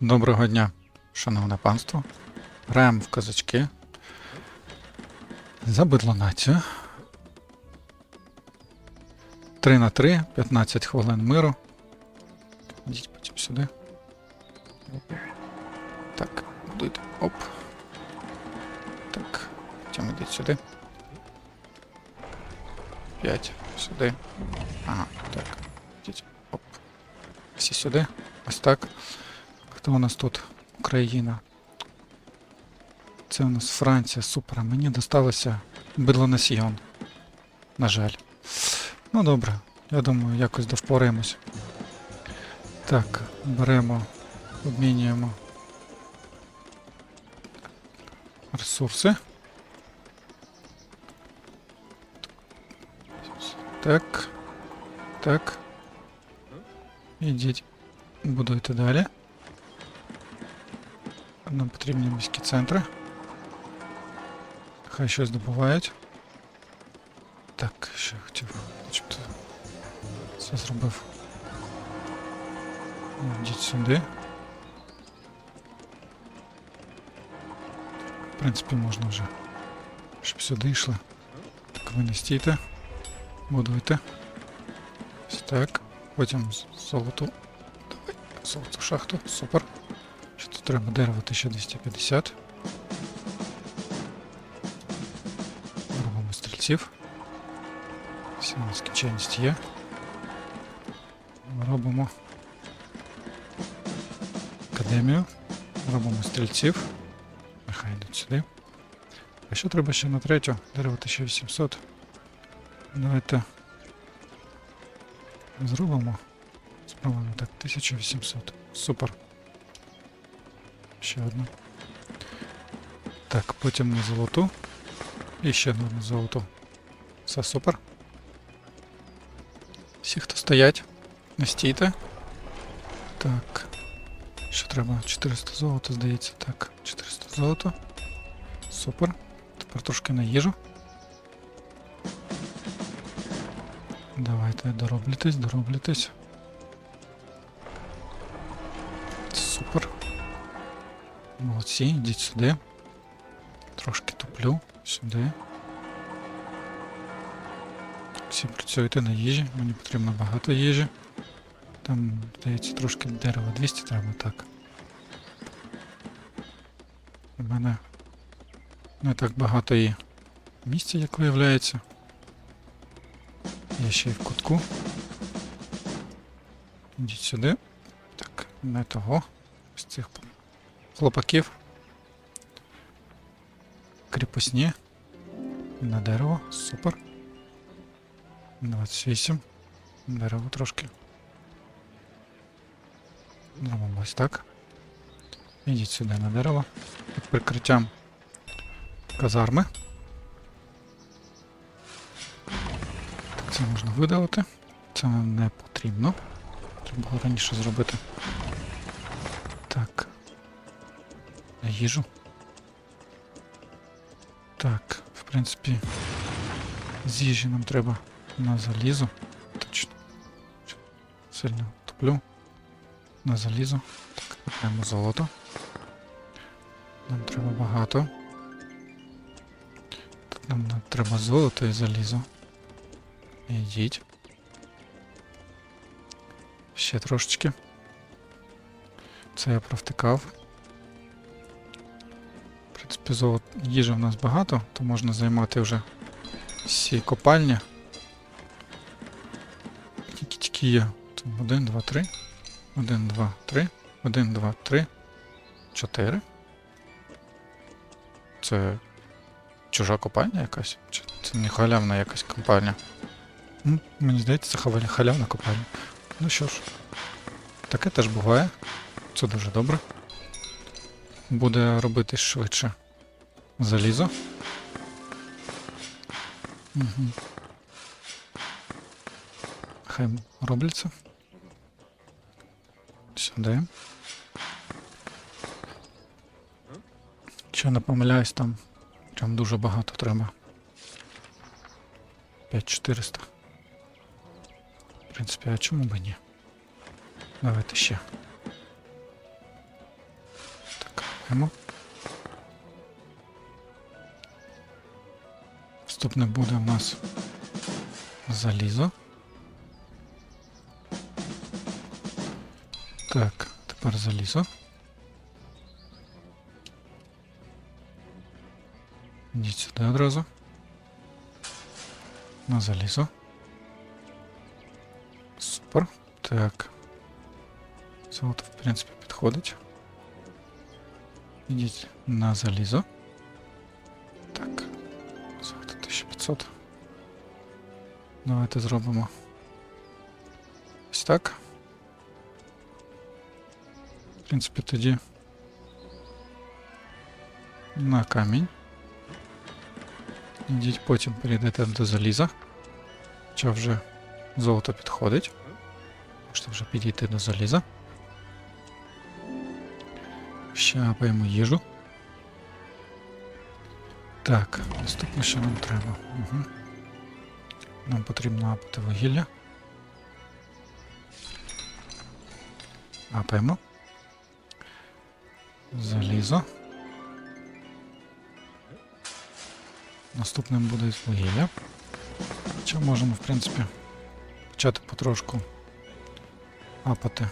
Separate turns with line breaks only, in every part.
Доброго дня, шановне панство. Граємо в козачки. Забидло націю. 3 на 3, 15 хвилин миру. Йдіть потім сюди. Так, будуйте. Оп. Так, потім йдіть сюди. 5 сюди. Ага, так. Йдіть. Оп. Всі сюди. Ось так. Хто у нас тут? Україна. Це у нас Франція, супер. Мені досталося Бидлонасьйон. На жаль. Ну добре, я думаю, якось довпораємось. Так, беремо, обмінюємо ресурси. Так. Так. Ідіть. Будуйте далі. Нам потрібні міські центри. Хай щось добувають. Так, що я хотів. Начебто це зробив. Ну, Йдіть сюди. В принципі, можна вже. Щоб сюди йшли. Так, ви не стійте. Будуйте. Ось так. Потім з- золоту. Давай, золоту шахту. Супер. Тут треба дерево 1250. Робимо стрільців. Всі нескінченність є. Робимо академію. Робимо стрільців. Нехай йдуть сюди. А що треба ще на третю? Дерево 1800. Давайте зробимо. Спробуємо так, 1800. Супер. Ще одну. Так, потім на золоту. І ще одну на золоту. Все супер. Всі, хто стоять, не стійте. Так. Що треба? 400 золота, здається. Так, 400 золота. Супер. Тепер трошки на їжу. Давайте дороблюйтесь, дороблюйтесь. Молодці, йдіть сюди. Трошки туплю. Сюди. Всі працюєте на їжі. Мені потрібно багато їжі. Там, здається, трошки дерева 200 треба, так. У мене не так багато є місця, як виявляється. Я ще й в кутку. Ідіть сюди. Так, не того. З цих хлопаків. Кріпосні. На дерево. Супер. 28. Дерево трошки. Зробимо ось так. Ідіть сюди на дерево. Під прикриттям казарми. Це можна видалити. Це нам не потрібно. Треба було раніше зробити. Так. Їжу. Принципі, з нам треба на залізо. Точно. Сильно топлю. На залізо. Так, беремо золото. Нам треба багато. Тут нам треба золото і залізо. Ідіть. Ще трошечки. Це я провтикав. Принципі, золот... їжі в нас багато, то можна займати вже всі копальні. Тільки тільки є. Там 1, 2, 3. 1, 2, 3. 1, 2, 3. 4. Це чужа копальня якась? Чи це не халявна якась копальня? Ну, мені здається, це хавалі- халявна копальня. Ну що ж, таке теж буває. Це дуже добре. Буде робити швидше залізо. Угу. Хай робляться. Сюди. Що не помиляюсь, там прям дуже багато треба. 5400. В принципі, а чому б ні? Давайте ще. Так, Капаємо. Наступне буде у нас залізо. Так, тепер залізо. Йдіть сюди одразу. На залізо. Супер. Так. Золото, в принципі, підходить. Ідіть на залізо. 1500. Давайте зробимо. Ось так. В принципі, тоді. На камінь. Ідіть потім перейдете до заліза. Хоча вже золото підходить. Можете вже підійти до заліза. Щапаємо їжу. Так, наступне, що нам треба. Угу. Нам потрібно апати вугілля. Апаємо. Залізо. Наступним буде вугілля. Чи можемо, в принципі, почати потрошку апати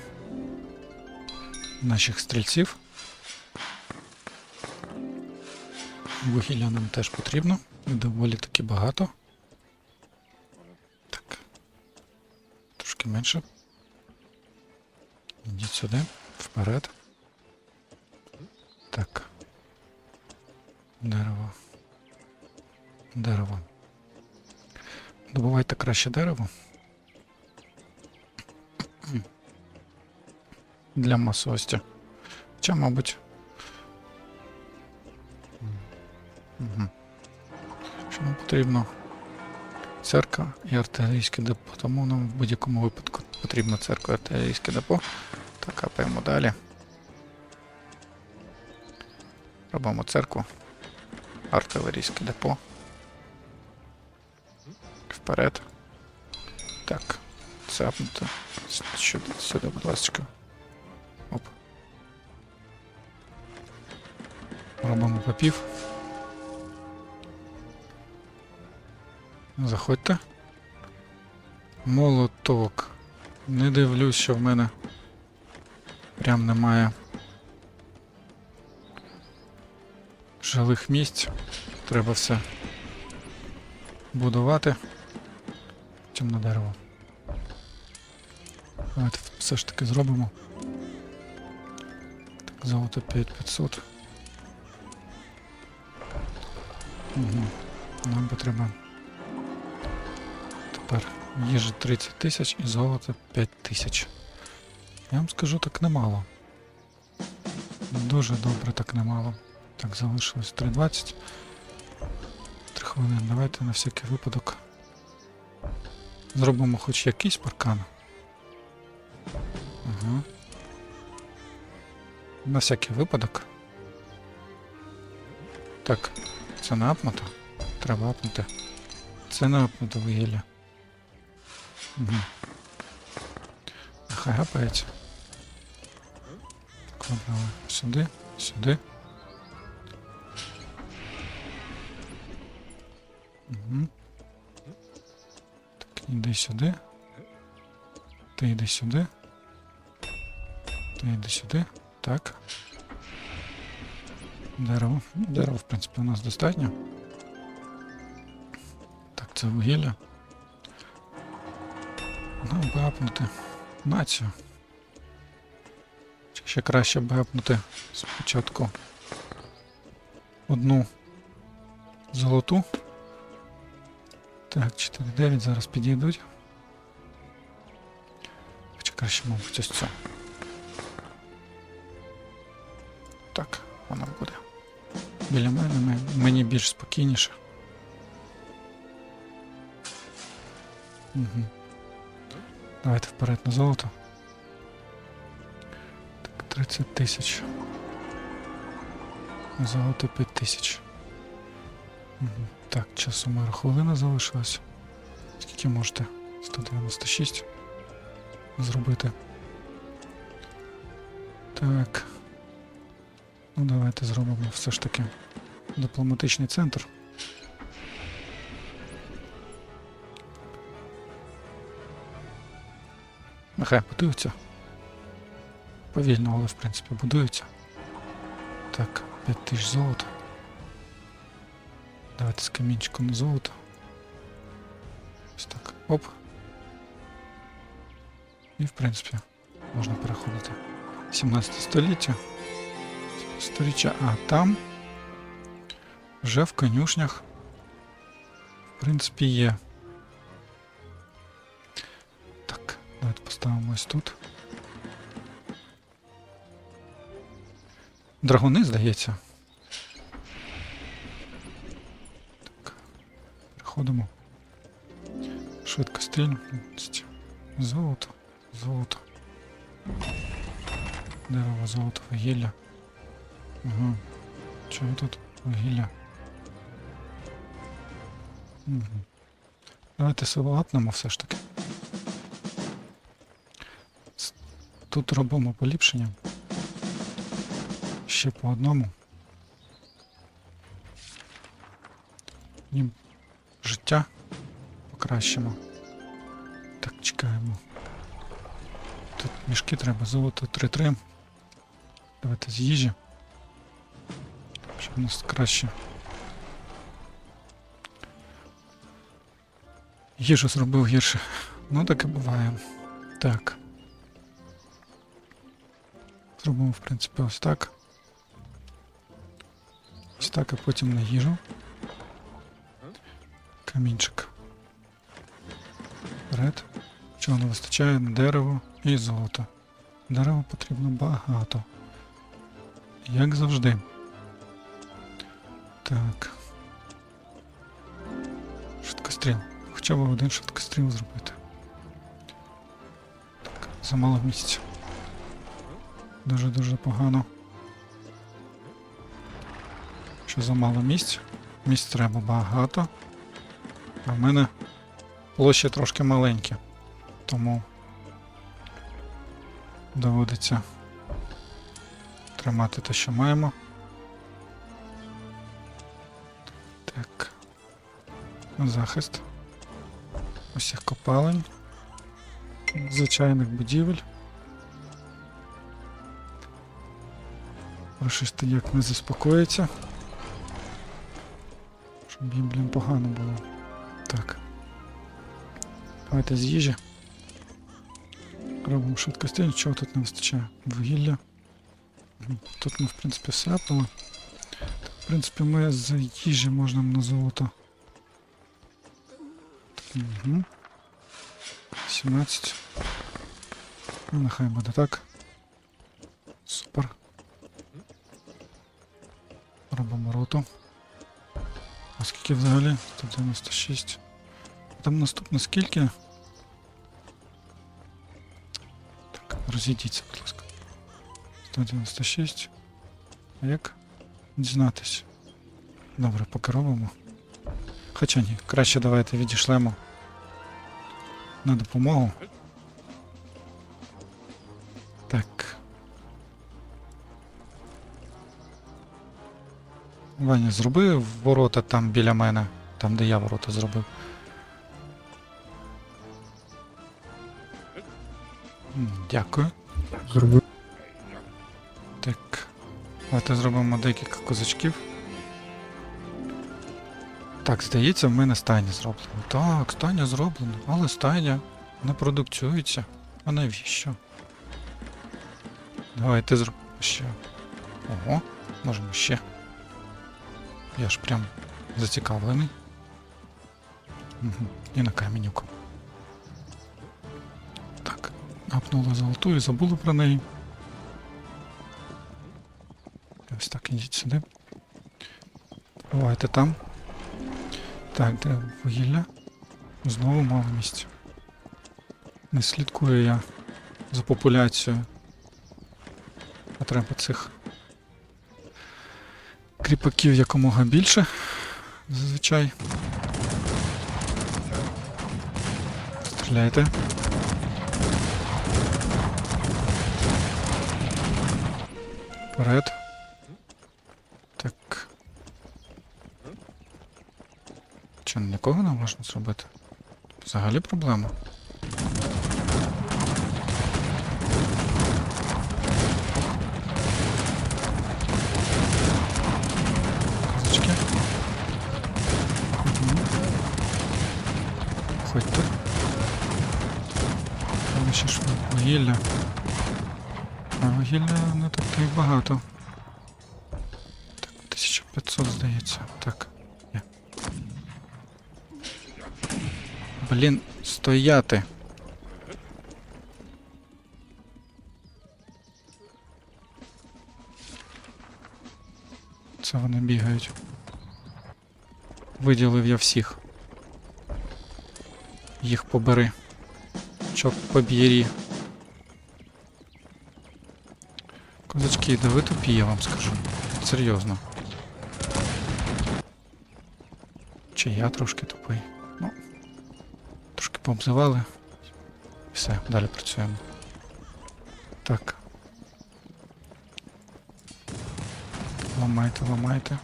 наших стрільців. Вугілля нам теж потрібно. І доволі таки багато. Так. Трошки менше. Йдіть сюди, вперед. Так. Дерево. Дерево. Добувайте краще дерево. Для масовості. Хоча, мабуть. Потрібно? Церква і артилерійське депо. Тому нам в будь-якому випадку потрібна церква і артилерійське депо. Так, капаємо далі. Робимо церкву. Артилерійське депо. Вперед. Так. Цапнути. Сюди, сюди, будь ласка. Оп. Робимо попів. Заходьте. Молоток. Не дивлюсь, що в мене прям немає жилих місць. Треба все будувати. Чим на дерево. Давайте все ж таки зробимо. Так, золото 5500. Угу. Нам потрібно тепер їжі 30 тисяч і золото 5 тисяч. Я вам скажу так немало. Дуже добре так немало. Так, залишилось 3.20. 3 хвилини. Давайте на всякий випадок зробимо хоч якийсь паркан. Ага. На всякий випадок. Так, це не апнуто. Треба апнути. Це не апнуто вугілля. Угу. Нехай гапається. Так, вибрали сюди, сюди. Угу. Так, іди сюди. Ти йди сюди. Ти йди сюди. Так. Дерево. Ну, Дерево, в принципі, у нас достатньо. Так, це вугілля. Ну, бапнути націю. Чи ще краще бапнути спочатку одну золоту. Так, 4-9 зараз підійдуть. Хоча краще, мабуть, ось цю. Так, вона буде. Біля мене мені більш спокійніше. Угу. Давайте вперед на золото. Так, 30 тисяч. Золото 5 тисяч. Так, часу миру хвилина залишилась. Скільки можете? 196 зробити. Так. Ну, давайте зробимо все ж таки дипломатичний центр. Нехай будуються. Повільно, але в принципі будуються. Так, 5 тисяч золота. Давайте з камінчиком на золото. Ось так. Оп. І в принципі можна переходити. 17 століття. Сторіччя, а там вже в конюшнях, в принципі, є. ось тут. Драгуни, здається. Так. Переходимо. Швидко стрільність. Золото. Золото. Дерево, золото, вугілля. Ага. Чого тут вугілля? Угу. Давайте село апнемо все ж таки. Тут робимо поліпшення. Ще по одному. Їм життя покращимо. Так, чекаємо. Тут мішки треба, золото 3-3. Давайте з їжі. Щоб у нас краще. Їжу зробив гірше. Ну так і буває. Так. Зробимо, в принципі, ось так. Ось так, а потім на їжу. Камінчик. Вперед. Чого не вистачає? Дерево і золото. Дерева потрібно багато. Як завжди. Так. Швидкостріл. Хоча б один швидкостріл зробити. Так, замало місця. Дуже-дуже погано. Що замало місць? Місць треба багато. А в мене площі трошки маленькі. Тому доводиться тримати те, що маємо. Так. Захист. Усіх копалень. Звичайних будівель. Рашисти як не заспокоїться. Щоб їм, блін, погано було. Так. Давайте з їжі. Робимо швидкості, нічого тут не вистачає. Вугілля. Тут ми, в принципі, все апнули. В принципі, ми з їжі можна на золото. Угу. 17. Ну, нехай буде так. Супер. Робимо роту. А скільки взагалі? 196. Там наступне скільки? Так, розійдіться, будь ласка. 196. А як дізнатись? Добре, поки. Хоча ні, краще давайте відійшлемо на допомогу. Ваня, зроби ворота там біля мене, там де я ворота зробив. Дякую.
Зробив.
Так. Давайте зробимо декілька козачків. Так, здається, в мене стайня зроблена. Так, стайня зроблена, але стайня не продукціюється. А навіщо? Давайте зробимо ще. Ого, можемо ще. Я ж прям зацікавлений. Угу. І на камінюку. Так, апнули золоту і забули про неї. Ось так, ідіть сюди. Бувайте там. Так, де вугілля? Знову мало місця. Не слідкую я за популяцією. А треба цих кріпаків якомога більше зазвичай. Стріляйте. Вперед. Так. Чи нікого не можна зробити? Взагалі проблема. Вугілля. А вугілля не так то й багато. Так, 1500 здається. Так. Є. Блін, стояти. Це вони бігають. Виділив я всіх. Їх побери. Чок поб'єрі. Козачки, да ви тупі, я вам скажу. Серйозно. Чи я трошки тупий? Ну, трошки пообзивали. Все, далі працюємо. Так. Ламайте, ламайте.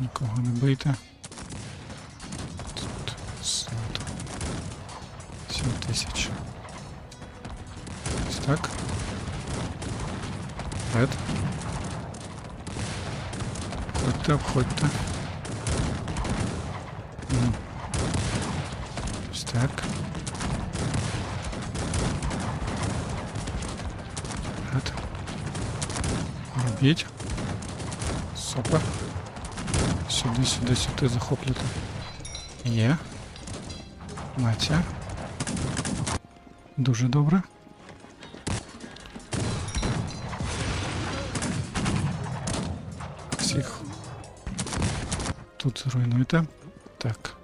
Нікого не бийте. Ось так. Ред. Обходьте, обходьте. М. Ось так. Ред. Робіть. Супер. Сюди, сюди, сюди захоплюйте. Є. Маця. Дуже добре. Тут зруйнуйте. Так.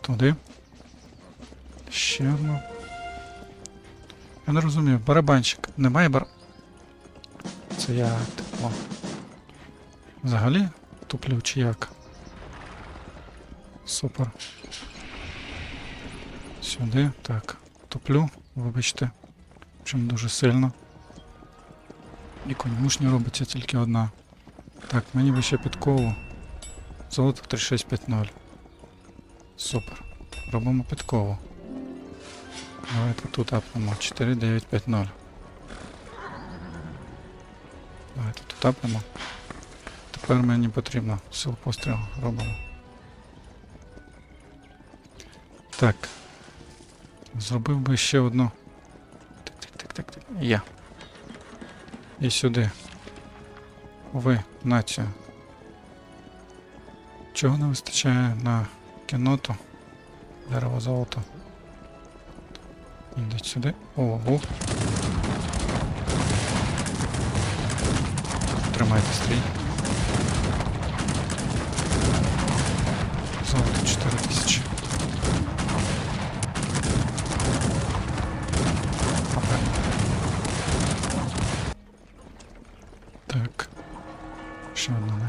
Туди. Ще одну. Я не розумію, барабанщик. Немає бар. Це я типу. Взагалі туплю чи як? Супер. Сюди. Так. Туплю, вибачте. Чим дуже сильно. І конюшня робиться тільки одна. Так, мені би ще підкову. Золото 3650. Супер. Робимо підкову. Давайте тут апнемо 4950. Давайте тут апнемо. Тепер мені потрібно сил пострілу робимо. Так. Зробив би ще одну. Так, так, так, так, так. Я. І сюди. Ви, націю. Чого не вистачає на кіноту? Дерево золото. Ідіть сюди. Ого. Тримайте стрій. Золото 4000.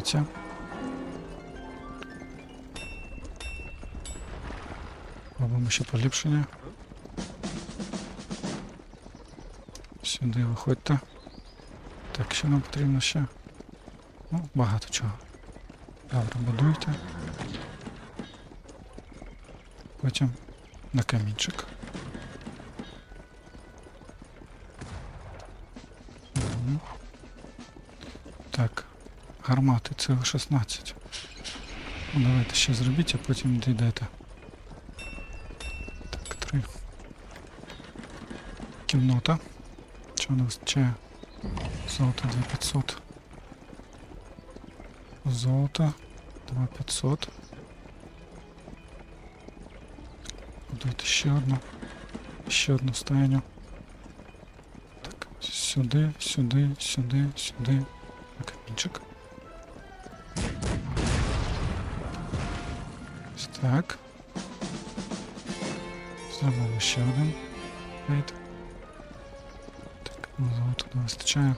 Ще. Робимо ще поліпшення. Сюди виходьте. Так, що нам потрібно ще? Ну, багато чого. Добре, будуйте. Потім на камінчик. Гармати, це 16. Ну, давайте ще зробіть, а потім дійдете. Так, три. Кімнота. Чого не вистачає? Золото 2500. Золото 2500. Будуйте ще одну. Ще одну стайню. Так, сюди, сюди, сюди, сюди. На камінчик. так. Зробимо ще один. Рейд. Так, ну золота не вистачає.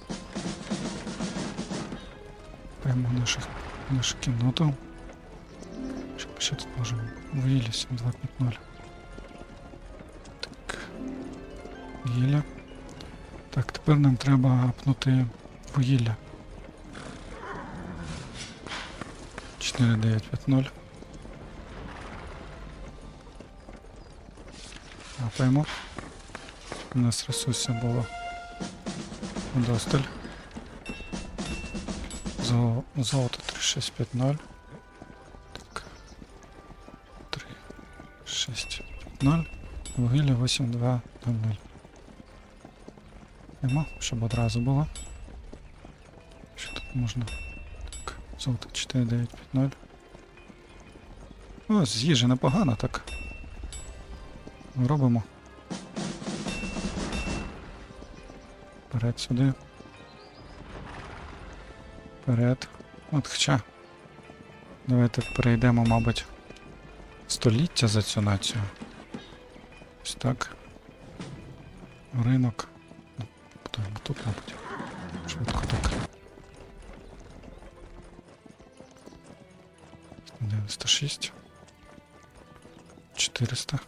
Прямо наших, нашу кімнату. Що ми ще тут можемо? Виїлі 7250. Так. Гілля. Так, тепер нам треба апнути вугілля. 4950. Апаємо. У нас ресурсів було вдосталь. Зо- Золото 3650. Так. 3, 6, 0. Вугілля 8200. Йдемо, щоб одразу було. Що тут можна? Так, золото 4950. О, з їжі непогано так. Робимо. Вперед сюди. Вперед. От хоча. Давайте перейдемо, мабуть, століття за цю націю. Ось так. Ринок. Тут, мабуть. Швидко так. 96. 400.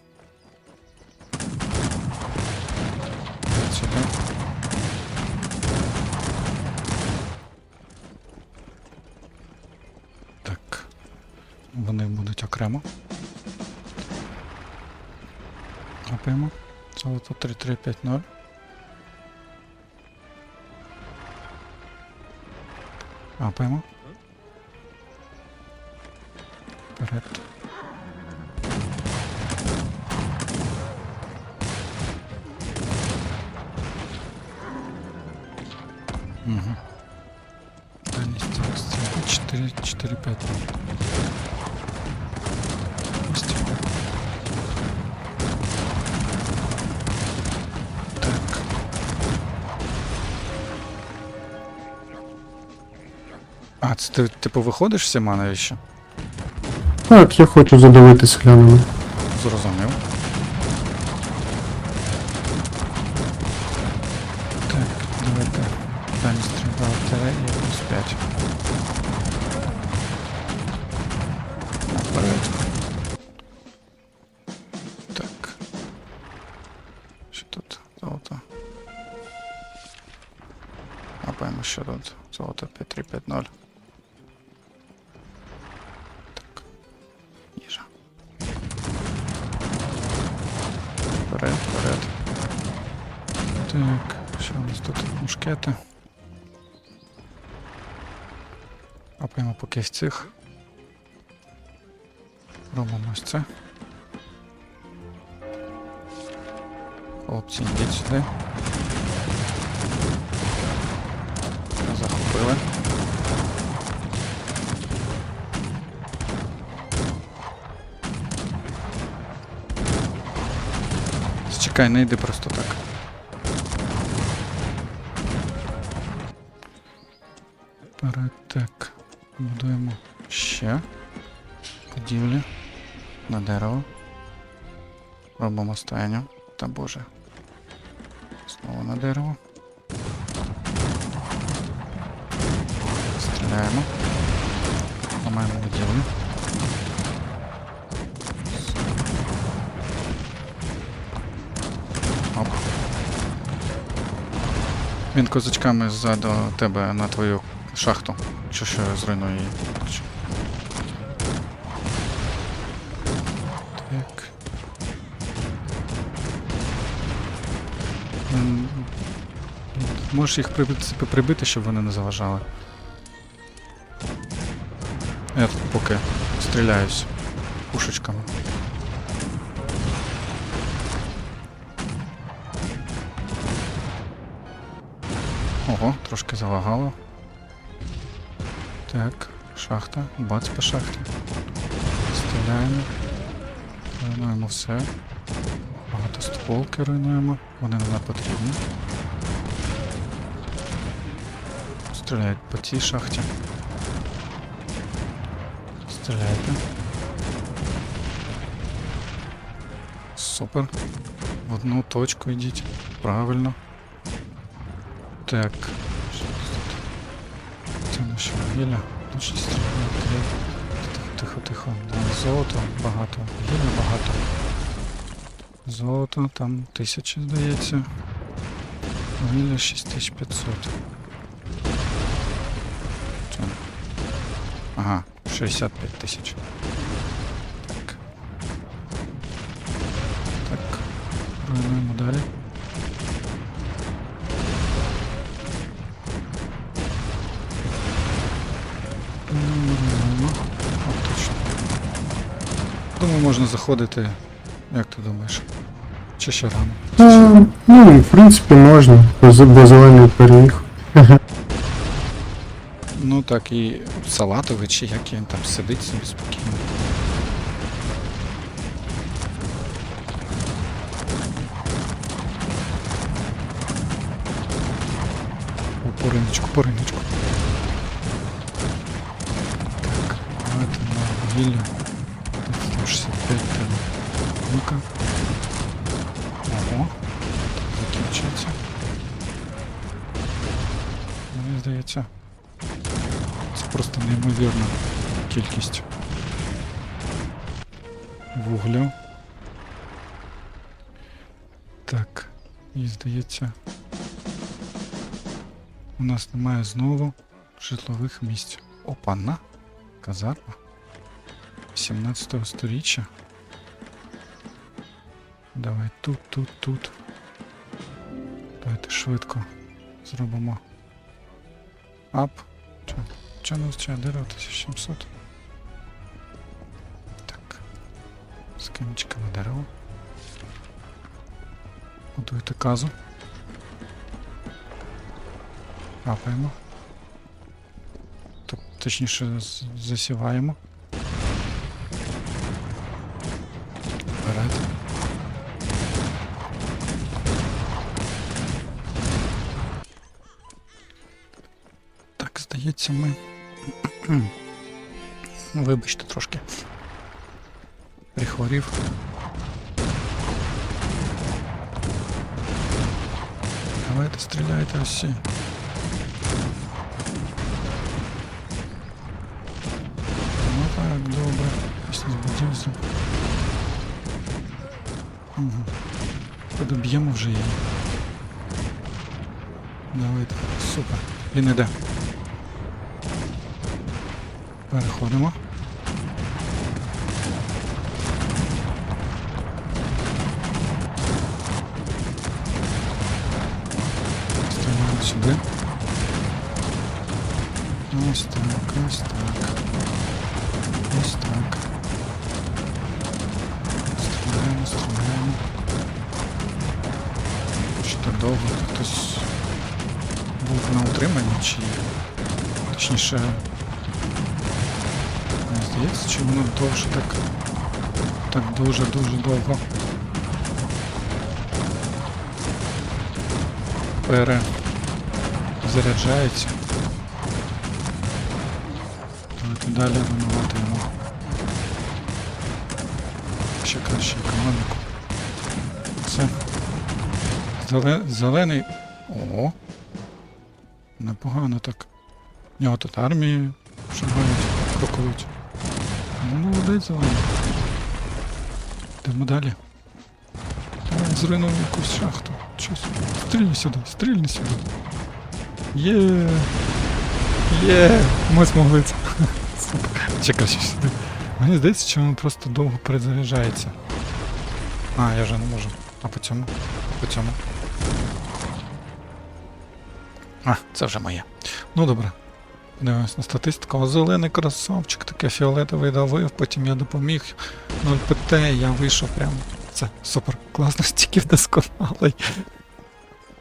От Сюди. Так. Будуть окремо. Гапаємо. Золото 3350. Гапаємо. Вперед. Ти, типу, виходиш всіма навіщо?
Так, я хочу задавити селянами.
Зрозумів. Цих. Робимо ось це. Хлопці, йдіть сюди. Захопили. Чекай, не йди просто так. Робимо стайню. Та боже. Знову на дерево. Стріляємо. Ламаємо будівлю. Оп. Він козачками ззаду тебе на твою шахту. Чи що зруйнує її. Можеш їх прибити, прибити, щоб вони не заважали. Я тут поки стріляюсь пушечками. Ого, трошки залагало. Так, шахта, бац по шахті. Стріляємо. Руйнуємо все. Багатостволки руйнуємо. Вони не потрібні. Стріляють по цій шахті. Стріляйте. Супер. В одну точку йдіть. Правильно. Так. Це наше вугілля. Ну, щось треба. Тихо, тихо, Золото багато. Вугілля багато. Золото там тисяча, здається. Вугілля 6500. Ага, 65 тисяч. Так. Так. Руйнуємо далі. Руйнуємо. О, точно. Думаю, можна заходити. Як ти думаєш? Чи ще рано?
А, ну, в принципі, можна, бо з- бо зелений переміг.
Ну так і салатовий, чи як він там сидить собі спокійно. О, пориночку, пориночку. Так, давайте на вугілля. Неймовірна кількість вуглю. Так, і здається, у нас немає знову житлових місць. Опана. Казарма. 17 сторіччя. Давай тут, тут, тут. Давайте швидко зробимо. Ап. Не дерево 1700? Так. Скинчиками дерево. Будуйте казу. Капаємо. Точніше засіваємо. Так, здається, ми. Ну, Вибачте трошки. Прихворів. Давайте стріляйте усі. Ну так, добре. Після збудівся. Угу. Подоб'ємо вже її. Давайте. Супер. Він іде. Переходимо. Сюди. Ось так, ось так. Ось так. Стріляємо, стріляємо. Що так довго? Хтось був на утриманні чи. Точніше. Мені здається, чи воно довше так. Так дуже-дуже довго. Перезаряджається. Давайте далі руйнувати йому. Ще краще економіку. Це. Зеле... Зелений. О. Непогано так. У нього тут армії шагають, крокують. Ну, молодець зелений. Йдемо далі. Давай якусь шахту. Щось. Стрільни сюди, стрільни сюди. Є. Є. Ми змогли це. Супер. Чекай ще сюди. Мені здається, що він просто довго перезаряджається. А, я вже не можу. А по цьому? По цьому. А, це вже моє. Ну добре. Подивимось на статистику. О, зелений красавчик, таке фіолетовий давив, потім я допоміг. 0 ПТ, я вийшов прямо. Це супер класно, стільки вдосконалий.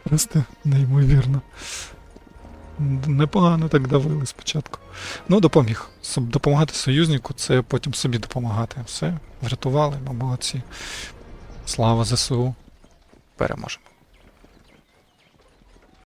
Просто неймовірно. Непогано так давили спочатку. Ну, допоміг. Допомагати союзнику, це потім собі допомагати. Все, врятували, молодці. Слава ЗСУ. Переможемо.